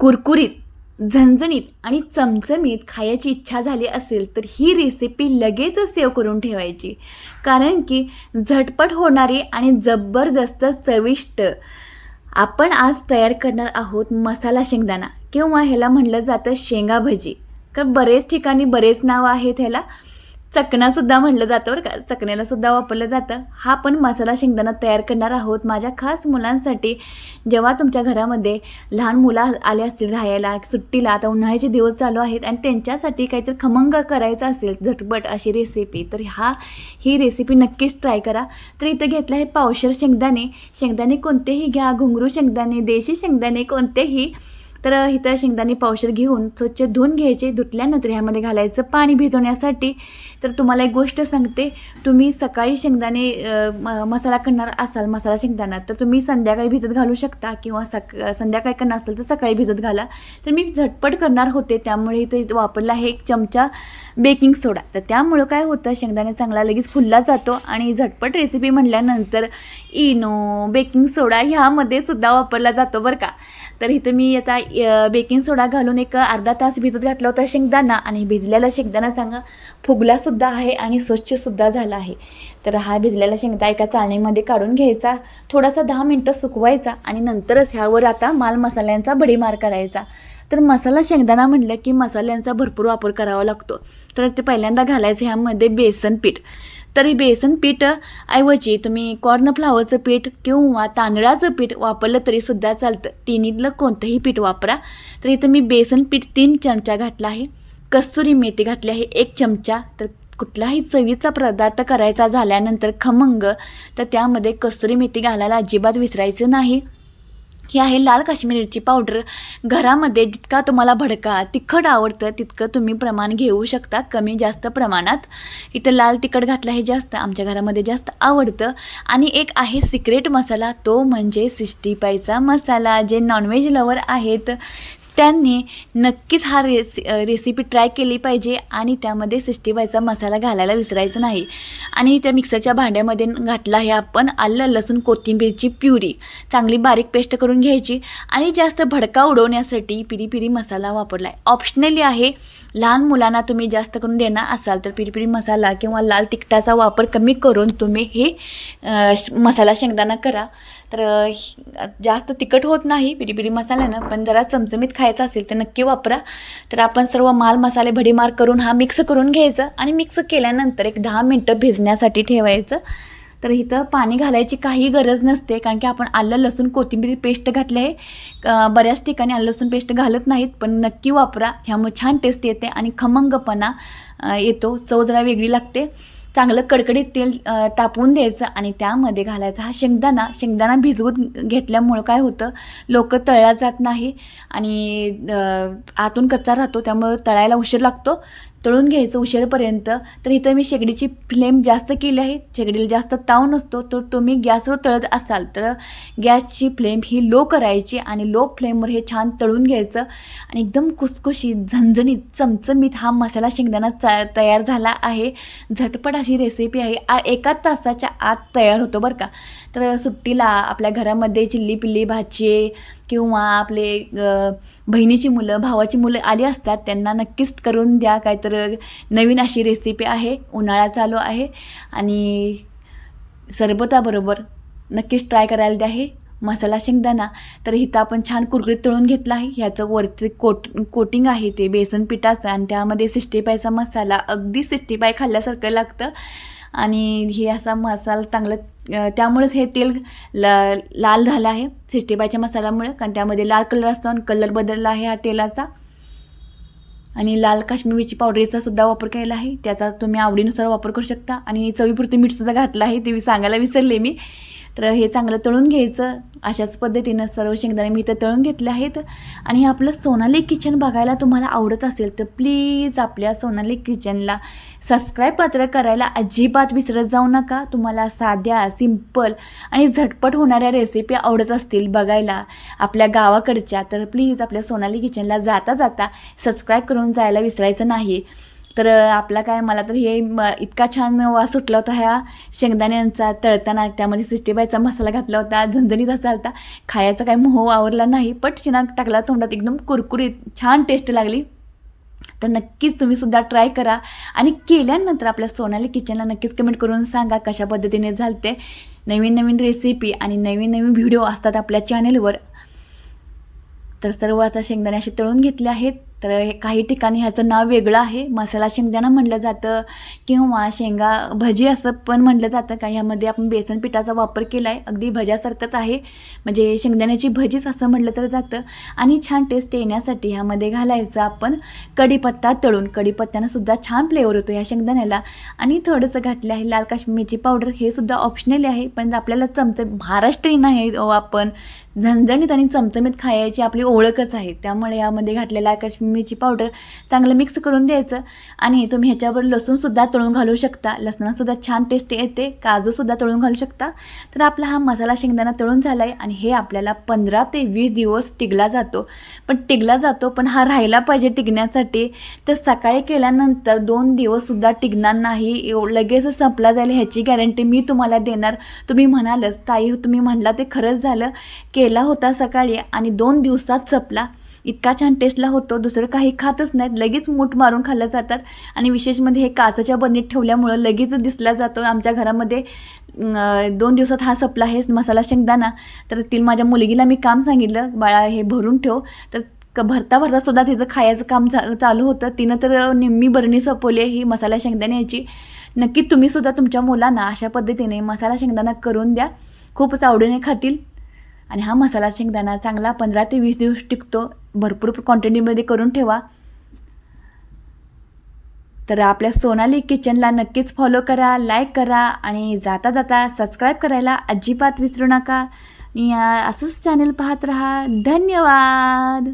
कुरकुरीत झणझणीत आणि चमचमीत खायची इच्छा झाली असेल तर ही रेसिपी लगेचच सेव्ह करून ठेवायची. कारण की झटपट होणारी आणि जबरदस्त चविष्ट. आपण आज तयार करणार आहोत मसाला शेंगदाणा किंवा ह्याला म्हटलं जातं शेंगा भजी. कारण बरेच ठिकाणी बरेच नावं आहेत ह्याला. चकणासुद्धा म्हटलं जातं बरं का. चकण्याला सुद्धा वापरलं जातं. हा पण मसाला शेंगदाणा तयार करणार आहोत माझ्या खास मुलांसाठी. जेव्हा तुमच्या घरामध्ये लहान मुलं आले असतील राहायला सुट्टीला आता उन्हाळ्याचे दिवस चालू आहेत आणि त्यांच्यासाठी काहीतरी खमंग करायचं असेल झटपट अशी रेसिपी तर हा ही रेसिपी नक्कीच ट्राय करा. तर इथं घेतलं आहे पावशर शेंगदाणे. शेंगदाणे कोणतेही घ्या. घुंगरू शेंगदाणे देशी शेंगदाणे कोणतेही. तर इथं शेंगदाणे पावशर घेऊन स्वच्छ धुवून घ्यायचे धुतल्यानंतर ह्यामध्ये घालायचं पाणी भिजवण्यासाठी. तर तुम्हाला एक गोष्ट सांगते तुम्ही सकाळी शेंगदाणे म- मसाला करणार असाल मसाला शेंगदाणा तर तुम्ही संध्याकाळी भिजत घालू शकता किंवा सक संध्याकाळी करणार असेल तर सकाळी भिजत घाला. तर मी झटपट करणार होते त्यामुळे इथे वापरला आहे एक चमचा बेकिंग सोडा. तर त्यामुळं काय होतं शेंगदाणे चांगला लगेच फुलला जातो आणि झटपट रेसिपी म्हटल्यानंतर इनो बेकिंग सोडा ह्यामध्ये सुद्धा वापरला जातो बरं का. तर इथं मी आता बेकिंग सोडा घालून एक अर्धा तास भिजत घातला होता शेंगदाणा आणि भिजलेला शेंगदाणा चांगला फुगलासुद्धा आहे आणि स्वच्छसुद्धा झाला आहे. तर हा भिजलेला शेंगदा एका चाळणीमध्ये काढून घ्यायचा थोडासा दहा मिनटं सुकवायचा आणि नंतरच ह्यावर आता माल मसाल्यांचा भडीमार करायचा. तर मसाला शेंगदाणा म्हटलं की मसाल्यांचा भरपूर वापर करावा लागतो. तर ते पहिल्यांदा घालायचं ह्यामध्ये बेसन पीठ. तरी बेसन पीठ ऐवजी तुम्ही कॉर्नफ्लावरचं पीठ किंवा तांदळाचं पीठ वापरलं तरीसुद्धा चालतं. तिन्हीतलं कोणतंही पीठ वापरा. तर इथं मी बेसन पीठ तीन चमचा घातला आहे. कस्तुरी मेथी घातली आहे एक चमचा. तर कुठलाही चवीचा पदार्थ करायचा झाल्यानंतर खमंग. तर त्यामध्ये कस्तुरी मेथी घालायला अजिबात विसरायचं नाही. ही आहे लाल काश्मीरी मिरची पावडर. घरामध्ये जितका तुम्हाला भडका तिखट आवडतं तितकं तुम्ही प्रमाण घेऊ शकता कमी जास्त प्रमाणात. इथं लाल तिखट घातलं हे जास्त आमच्या घरामध्ये जास्त आवडतं. आणि एक आहे सिक्रेट मसाला तो म्हणजे सिक्स्टी पायचा मसाला. जे नॉनव्हेज लवर आहेत त्यांनी नक्कीच हा रेसि रेसिपी ट्राय केली पाहिजे आणि त्यामध्ये सिक्स्टी फायचा मसाला घालायला विसरायचं नाही. आणि त्या मिक्सरच्या भांड्यामध्ये घातला आहे आपण आलं लसूण कोथिंबीरची प्युरी. चांगली बारीक पेस्ट करून घ्यायची आणि जास्त भडका उडवण्यासाठी पिरी पिरी मसाला वापरला आहे ऑप्शनली आहे लहान मुलांना तुम्ही जास्त करून देणार असाल तर पिरी पिरी मसाला किंवा लाल तिखटाचा वापर कमी करून तुम्ही हे श- मसाला शेंगदाणा करा. तर जास्त तिखट होत नाही पिरी पिरी मसाल्यानं पण जरा चमचमीत खायचं असेल तर नक्की वापरा. तर आपण सर्व माल मसाले भडीमार करून हा मिक्स करून घ्यायचं आणि मिक्स केल्यानंतर एक दहा मिनटं भिजण्यासाठी ठेवायचं. तर इथं पाणी घालायची काही गरज नसते कारण की आपण आलं लसूण कोथिंबीर पेस्ट घातली आहे. बऱ्याच ठिकाणी आलं लसूण पेस्ट घालत नाहीत पण नक्की वापरा. ह्यामुळे छान टेस्ट येते आणि खमंगपणा येतो. चव जरा वेगळी लागते. चांगलं कडकडीत तेल तापवून द्यायचं आणि त्यामध्ये घालायचा हा शेंगदाणा. शेंगदाणा भिजवून घेतल्यामुळं काय होतं लोक तळला जात नाही आणि आतून कच्चा राहतो त्यामुळं तळायला उशीर लागतो. तळून घ्यायचं उशीरपर्यंत. तर इथं मी शेगडीची फ्लेम जास्त केली आहे. शेगडीला जास्त ताव नसतो. तर तुम्ही गॅसवर तळत असाल तर गॅसची फ्लेम ही लो करायची आणि लो फ्लेमवर हे छान तळून घ्यायचं. आणि एकदम कुसकुशीत झणझणीत चमचमीत हा मसाला शेंगदाणा चा तयार झाला आहे. झटपट अशी रेसिपी आहे. आ एका तासाच्या आत तयार होतो बरं का. तर सुट्टीला आपल्या घरामध्ये चिल्ली पिल्ली भाजी किंवा आपले बहिणीची मुलं भावाची मुलं आली असतात त्यांना नक्कीच करून द्या. काहीतर नवीन अशी रेसिपी आहे. उन्हाळा चालू आहे. आणि सरबताबरोबर नक्कीच ट्राय करायला द्या हे. मसाला शेंगदाणा. तर इथं आपण छान कुरकुरीत तळून घेतला आहे. ह्याचं वरचं कोट कोटिंग आहे ते बेसन पिठाचं आणि त्यामध्ये सिक्स्टी पायचा मसाला. अगदी सिक्स्टी पाय खाल्ल्यासारखं लागतं. आणि हे असा मसाला चांगलं त्यामुळेच हे तेल ला लाल झालं आहे सिक्स्टी मसाल्यामुळे. कारण त्यामध्ये लाल कलर असतो आणि कलर बदलला आहे ह्या तेलाचा. आणि लाल काश्मीरीची पावडरीचा सुद्धा वापर केला आहे. त्याचा तुम्ही आवडीनुसार वापर करू शकता. आणि चवीपुरतं मीठसुद्धा घातलं आहे ते मी सांगायला विसरले मी. तर हे चांगलं तळून घ्यायचं. अशाच पद्धतीनं सर्व शेंगदाणे मी इथं तळून घेतले आहेत. आणि आपलं सोनाली किचन बघायला तुम्हाला आवडत असेल तर प्लीज आपल्या सोनाली किचनला सबस्क्राईब पात्र करायला अजिबात विसरत जाऊ नका. तुम्हाला साध्या सिंपल आणि झटपट होणाऱ्या रेसिपी आवडत असतील बघायला आपल्या गावाकडच्या तर प्लीज आपल्या सोनाली किचनला जाता जाता सबस्क्राईब करून जायला विसरायचं नाही. तर आपला काय मला तर हे इतका छान वास सुटला होता ह्या शेंगदाण्यांचा तळताना. त्यामध्ये सिस्टीबाईचा मसाला घातला होता झणझणीत असा होता खायचा काय मोह आवरला नाही पट चिना टाकला तोंडात एकदम कुरकुरीत छान टेस्ट लागली. तर नक्कीच तुम्ही सुद्धा ट्राय करा. आणि केल्यानंतर आपल्या सोनाली किचनला नक्कीच कमेंट करून सांगा कशा पद्धतीने झालते नवीन नवीन रेसिपी आणि नवीन नवीन व्हिडिओ असतात आपल्या चॅनेलवर तर सर्व आता शेंगदाणे असे तळून घेतले आहेत. तर हे काही ठिकाणी ह्याचं नाव वेगळं आहे. मसाला शेंगदाणा म्हटलं जातं किंवा शेंगा भजी असं पण म्हटलं जातं. का ह्यामध्ये आपण बेसन पिठाचा वापर केला आहे अगदी भज्यासारखंच आहे. म्हणजे शेंगदाण्याची भजीच असं म्हटलं तर जातं. आणि छान टेस्ट येण्यासाठी ह्यामध्ये घालायचं आपण कढीपत्ता तळून. कढीपत्त्यानं सुद्धा छान फ्लेवर होतो ह्या शेंगदाण्याला. आणि थोडंसं घातलं आहे लाल काश्मीरची पावडर हे सुद्धा ऑप्शनल आहे. पण आपल्याला चमचे महाराष्ट्रीयन आहे अहो आपण. झणझणीत आणि चमचमीत खायची आपली ओळखच आहे. त्यामुळे यामध्ये घातलेला मिरची पावडर चांगलं मिक्स करून द्यायचं. आणि तुम्ही ह्याच्यावर लसूणसुद्धा तळून घालू शकता. लसणासुद्धा छान टेस्ट येते. काजूसुद्धा तळून घालू शकता. तर आपला हा मसाला शेंगदाणा तळून झाला आहे आणि हे आपल्याला पंधरा ते वीस दिवस टिकला जातो. पण टिकला जातो पण हा राहिला पाहिजे टिकण्यासाठी. तर सकाळी केल्यानंतर दोन दिवससुद्धा टिकणार नाही. लगेच संपला जाईल ह्याची गॅरंटी मी तुम्हाला देणार. तुम्ही म्हणालच ताई तुम्ही म्हणला ते खरंच झालं. केला होता सकाळी आणि दोन दिवसात संपला. इतका छान टेस्टला होतो दुसरं काही खातच नाहीत. लगेच मूठ मारून खाल्ल्या जातात. आणि विशेष म्हणजे हे काचाच्या बनीत ठेवल्यामुळं लगेच दिसला जातो. आमच्या घरामध्ये दोन दिवसात हा सपला आहे मसाला शेंगदाणा. तर ती माझ्या मुलगीला मी काम सांगितलं बाळा हे भरून ठेव. तर क भरता भरता सुद्धा तिचं खायचं काम चा चालू होतं. तिनं तर निम्मी बरणी सपवली आहे ही मसाला शेंगदाण्याची नक्की तुम्ही सुद्धा तुमच्या मुलांना अशा पद्धतीने मसाला शेंगदाणा करून द्या. खूपच आवडीने खातील. आणि हा मसाला शेंगदाणा चांगला पंधरा ते वीस दिवस टिकतो. भरपूर क्वांटिटीमध्ये करून ठेवा. तर आपल्या सोनाली किचनला नक्कीच फॉलो करा लाईक करा आणि जाता जाता सबस्क्राईब करायला अजिबात विसरू नका. आणि असंच चॅनल पाहत राहा. धन्यवाद!